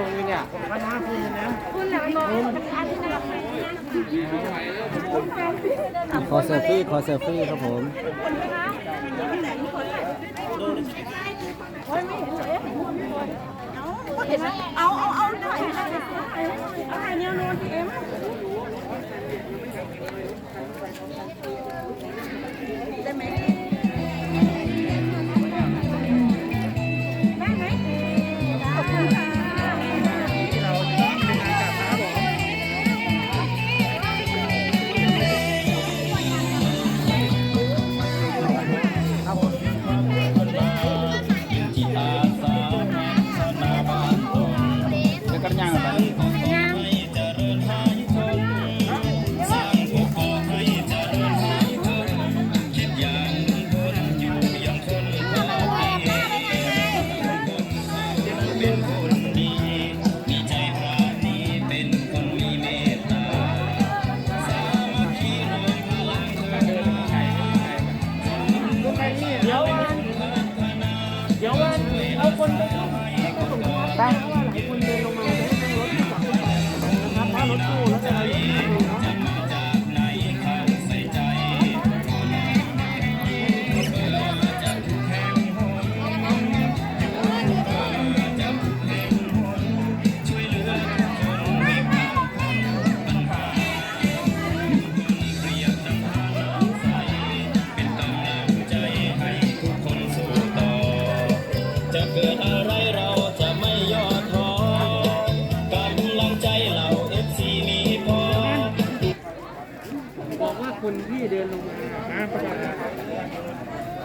ส่งอยู่เนี่ยมาหน้าคุณนะคุณน่ะมันบอกอันนี้นะขอเซลฟี่ขอเซลฟี่ครับผมเอาเอาเอาถ่ายถ่ายเอาถ่ายแนวโน้นเอ็ม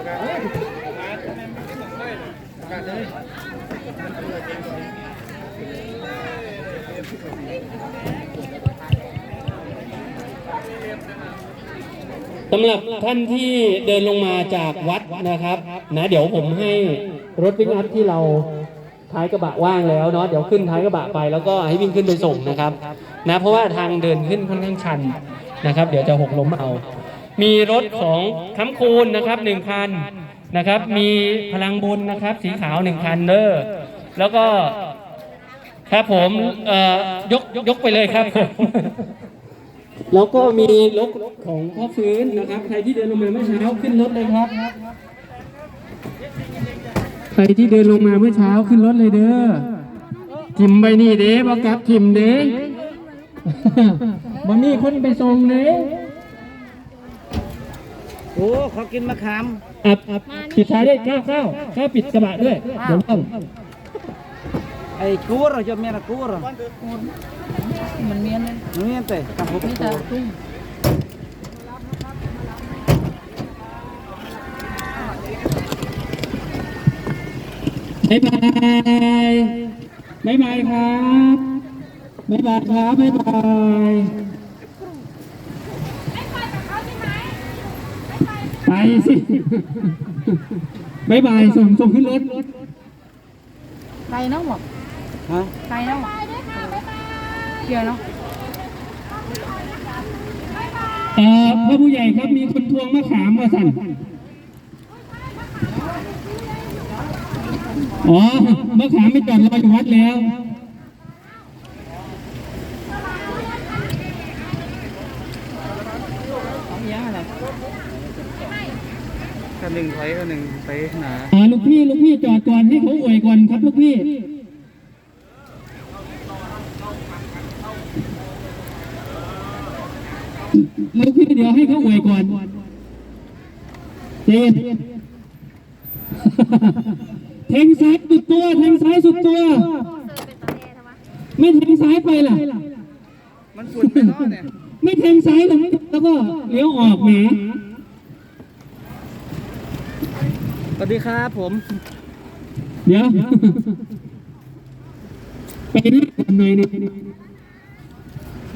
สำหรับท่านที่เดินลงมาจากวัดนะครับนะเดี๋ยวผมให้รถวิ่งอัพที่เราท้ายกระบะว่างแล้วเนาะเดี๋ยวขึ้นท้ายกระบะไปแล้วก็ให้วิ่งขึ้นไปส่งนะครับนะเพราะว่าทางเดินขึ้นค่อนข้างชันนะครับ เดี๋ยวจะหกล้มเอา มีรถของค้ำคูณนะครับหนึ่งคันนะครับ มีพลังบุญนะครับ สีขาวหนึ่งคันเนอร์แล้วก็ครับผมเอ่อยกยกไปเลยครับผมแล้วก็มีรถของพ่อฟื้นนะครับ ใครที่เดินลงมาเมื่อเช้าขึ้นรถเลยครับ ใครที่เดินลงมาเมื่อเช้าขึ้นรถเลยเด้อทิมไปนี่เด้บอกกลับทิมเด้บ่มีคนไปส่งเด้ โอ้เขากินมะขามอับอับปิดท้ายด้วยข้าวข้าวข้าวปิดกระบะด้วยเดี๋ยวต้องไอ้กูรจะเมียนะกูรมันเมียนเลยเมียนเตะกับผมนี่แต่ตุ้งบ๊ายบายบ๊ายบายครับบ๊ายบายครับบ๊ายบาย สิบ๊ายบายส่งส่งขึ้นรถไกลเนาะบอกฮะไกลเนาะเกี่ยวเนาะเอ่อพ่อผู้ใหญ่ครับมีคนทวงมะขามมาสั่นอ๋อมะขามไม่จอดรออยู่วัดแล้วของยังอะไร คันหนึ่งถอยคันหนึ่งไปหนาอ่าลูกพี่ลูกพี่จอดก่อนให้เขาอวยก่อนครับลูกพี่ลูกพี่เดี๋ยวให้เขาอวยก่อนเจนแทงซ้ายสุดตัวแทงซ้ายสุดตัว ไม่แทงซ้ายไปล่ะ มันฝุ่นไปเนาะเนี่ยไม่แทงซ้ายหรอกแล้วก็เลี้ยวออกแหม ส วัสดีครับผม เดี๋ยวไปหน้าก่อนหน่อยนึง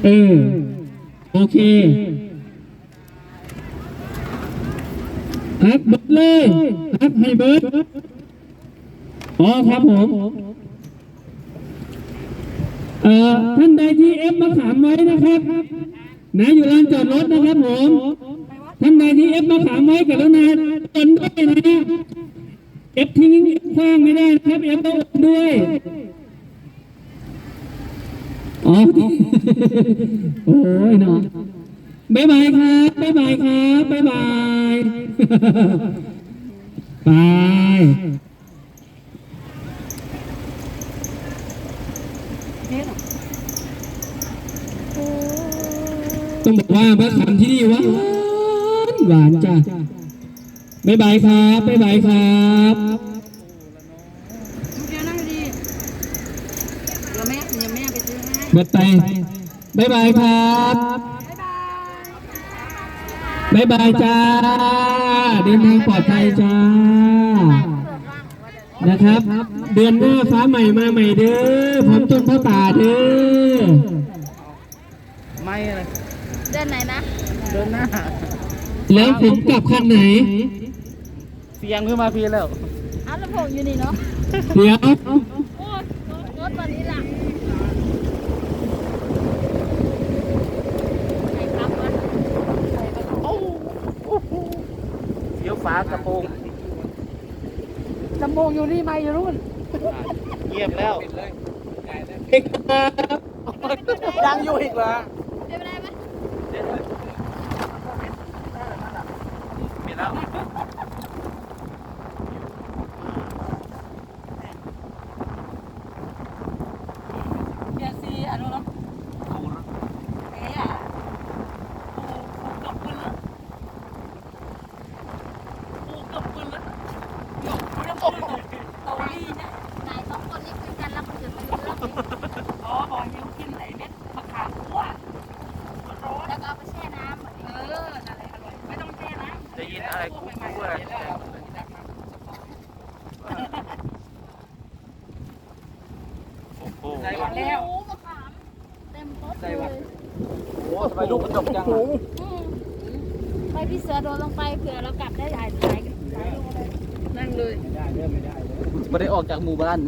เออ โอเคพักเบิร์ดเลยพักให้เบิร์ดอ๋อครับผม เอ่อท่านใดที่เอฟมาขามไว้นะครับนะอยู่ลานจอดรถนะครับผม ท่านใดที่เอฟมาขามไว้กับแล้วนะตนด้วยนะเอฟทิ้งเอฟคว้างไม่ได้นะครับเอฟต้องโอนด้วยอ๋อโอ้ยเนาะบ๊ายบายครับบ๊ายบายครับบ๊ายบายไปต้องบอกว่ามะขามที่นี่หวาน หวานจ้ะบ๊ายบายครับบ๊ายบายครับเดี๋ยวนั่งดีเดี๋ยวแม่เดี๋ยวแม่ไปซื้อให้เบิดไปบ๊ายบายครับบ๊ายบายจ้า เดินทางปลอดภัยจ้า นะครับ เดือนหน้าฟ้าใหม่มาใหม่เด้อพร้อมต้นพ่อตาเด้อไม่อะไรเดินไหนนะ เดินหน้า แล้วผมกลับคันไหน เสียงขึ้นมาพีแล้วเอาลำโพงอยู่นี่เนาะเดี๋ยวโอ้ยรถตอนนี้ล่ะใครครับวะใครครับโอ้โหเดี๋ยวฝากระโปรงลำโพงอยู่นี่ไม่อยู่นู่นเงียบแล้ว เอกครับยังอยู่อีกเหรอ ไม่เป็นไรไหม มีแล้ว เบียร์ซีอันนู้นเนาะเอ๊ะอะโอ้โหกับปืนละโอ้กับปืนละหยกไม่ได้ปืนเลยเตาลี่เนี่ย นายสองคนนี้คุยกันแล้วคนอื่นไม่รู้เรื่องเลย อ๋อบอกยิ้วกินไหนเม็ดมะขามคั่วร้อน แล้วก็เอาไปแช่น้ำ เออนั่นแหละอร่อยไม่ต้องแช่นะ จะยินอะไรกุ๊กกุ๊กอะไร โอ้โหใส่วันแล้วโอ้มะขามเต็มรถเลยโอ้ทำไมลูกกระจกจังอืมไปพี่เสือโดนลงไปเผื่อเรากลับได้หลายหลายหลายโลเลยนั่งเลยไม่ได้ออกจากหมู่บ้าน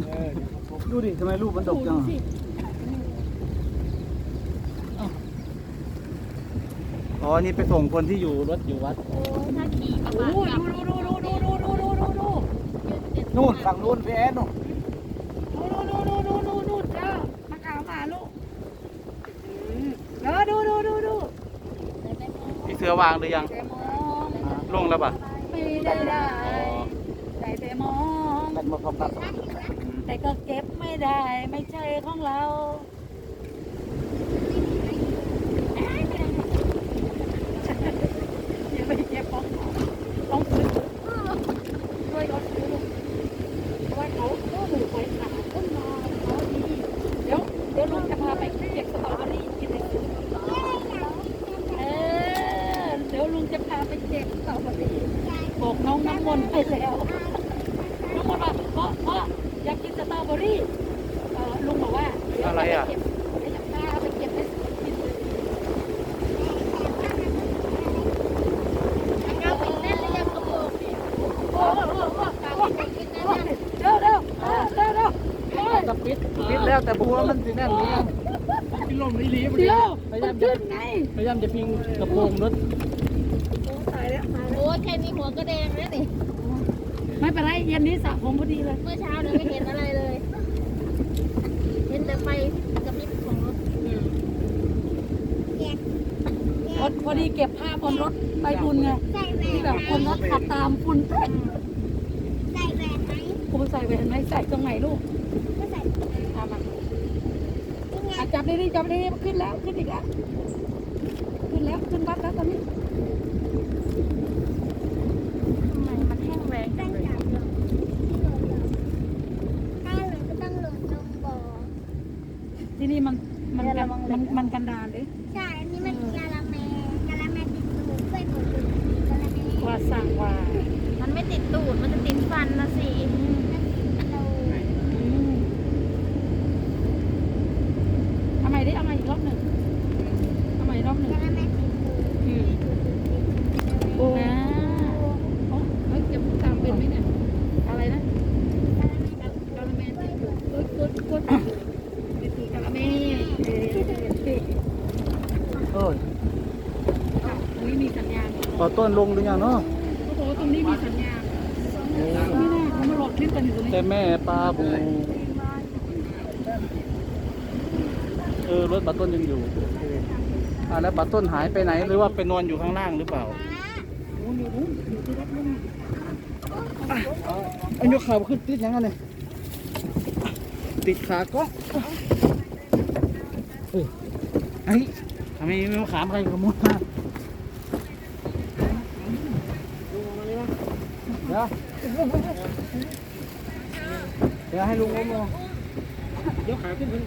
ดูดิทำไมลูกมันดกจัง อ๋อ นี่ไปส่งคนที่อยู่รถอยู่วัดโอ้ยถ้าขี่กระบะโอ้ยกลับดูดูดูดูดูดูดูดูดูนู่นฝั่งนู่นพี่แอนนู่นดูดูดูดูดูดูเจ้ามะขามมาลูกเออดูดูดูดูพี่เสือวางหรือยังแต่มองลงแล้วป่ะไม่ได้ได้ได้แต่มอง มันมาพร้อมกันแต่ก็เก็บไม่ได้ไม่ใช่ของเราอย่าไปเก็บของเขา ต้องซื้อช่วยเขาซื้อลูกเพราะว่าเขาก็หนูไปขาต้นมาเขาดีเดี๋ยวเดี๋ยวลุงจะพาไปเก็บสตรอเบอรี่กินในสวนเออเดี๋ยวลุงจะพาไปเก็บสตรอเบอรี่บอกน้องน้ำมนต์ไปแล้ว น้องมนต์ว่าเพราะเพราะอยากกินสตรอเบอรี่เออลุงบอกว่าเดี๋ยว อะไรอะ เดี๋ยวจะพาไปเก็บในสวนกินเลย เอาไปแน่นหรือยังกระโปรงเนี่ย โอ้โหโอ้โห ฝากไปกินแน่น เร็วเร็วเออเร็วเร็วเฮ้ย จะปิดปิด แล้วแต่บัวมันสิแน่นนี่พี่ลมไม่รีบเดี๋ยวพยายามมันจะขึ้นไงพยายามจะพิงกระโปรงรถโอ้ตายแล้วตายๆแล้วโอ้ยแค่นี้หัวก็แดงแล้วนี่ไม่เป็นไรเย็นนี้สระผมพอดีเลย เมื่อเช้าเนี่ยไม่เห็นอะไรเลย เห็นแต่ไฟกระพริบของรถพอพอดีเก็บผ้าบนรถไปบุญไงที่แบบคนรถขับตามฝุ่นเต็มใส่แหวนไหมกูใส่แหวนไหมใส่ตรงไหนลูก ก็ใส่ เอามาอะ จับดีๆจับดีๆขึ้นแล้วขึ้นอีกแล้ว ขึ้นแล้วขึ้นวัดแล้วตอนนี้ ทำไมมันแห้งแรงจังเลย ถ้าเหลือก็ต้องหล่นลงบ่อ ที่นี่มันมันกันมันมันกันดารเลย ใช่ อันนี้มันกะละแมกะละแมติดตูดเพื่อนหนูดูกะละแม ว่าสั่งว่า มันไม่ติดตูด มันจะติดฟันนะสิ เรา ทำไมได้เอามาอีกรอบหนึ่งทำไมรอบหนึ่ง กะละแมติดตูด อืมโอ้นะเอ้าเฮ้ยจะพูดตามเป็นไหมเนี่ยอะไรนะกะละแมติดตูดกดกดกดติดตูดกะละแมเอ๊ะเอ๊ะ เออ ค่ะตรงนี้มีสัญญาณ ขอ ต้นลงหรือยังเนาะเขาบอกว่าตรงนี้มีสัญญาณไม่น่าเขามาโหลดคลิปกันอยู่ตรงนี้แต่แม่ปลาบูเออรถบัตรต้นยังอยู่โอเคอ่าแล้วบัตรต้นหายไปไหนหรือว่าไปนอนอยู่ข้างล่างหรือเปล่าอะเอันยกขาขึ้นติดยังไงเนี่ยติดขาก็เอ้ยไอ้ทำไมไม่มาขามใครขโมยมา ดี๋ยวเดี๋ยวให้ลุงงมยกขาขึ้นขึ้น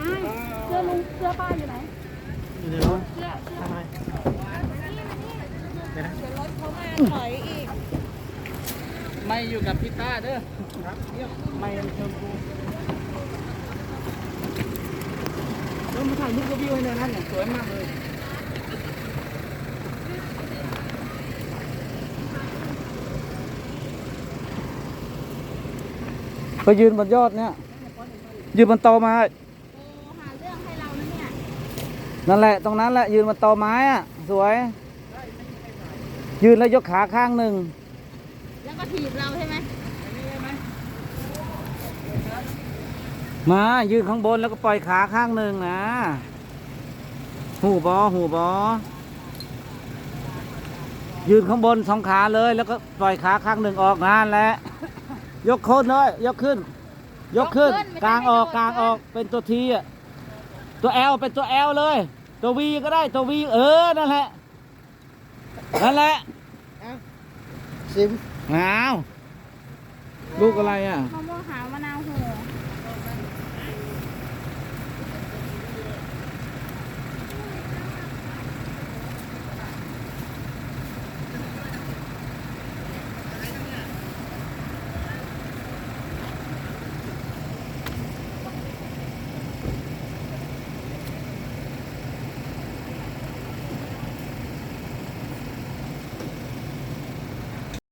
อ้ายเสื้อลุงเสื้อป้าอยู่ไหนอยู่ในรถเสื้อเสื้อทำไมเดี๋ยวรถเขามาถอยอีก ไม่อยู่กับพี่ต้าเด้อครับไม่ยังเชิญกูแล้วมาถ่ายรูปกับวิวให้หน่อยนั่นเนี่ยสวยมากเลย ไปยืนบนยอดเนี่ยยืนบนตอไม้หาเรื่องให้เรานะเนี่ยนั่นแหละตรงนั้นแหละยืนบนตอไม้อะสวย ยืนแล้วยกขาข้างหนึ่งแล้วก็ถีบเราใช่ไหมมายืนข้างบนแล้วก็ปล่อยขาข้างหนึ่งนะ หูบอหูบอยืนข้างบนสองขาเลยแล้วก็ปล่อยขาข้างหนึ่งออกนั่นแหละ ยกโคนเลยยกขึ้น ยกขึ้นกลางออกกลางออกเป็นตัวทีอะตัวแอลเป็นตัวแอลเลย ตัววีก็ได้ตัววีเออนั่นแหละนั่นแหละซิมอ้าวลูกอะไรอะ มะม่วงหาวมะนาวโห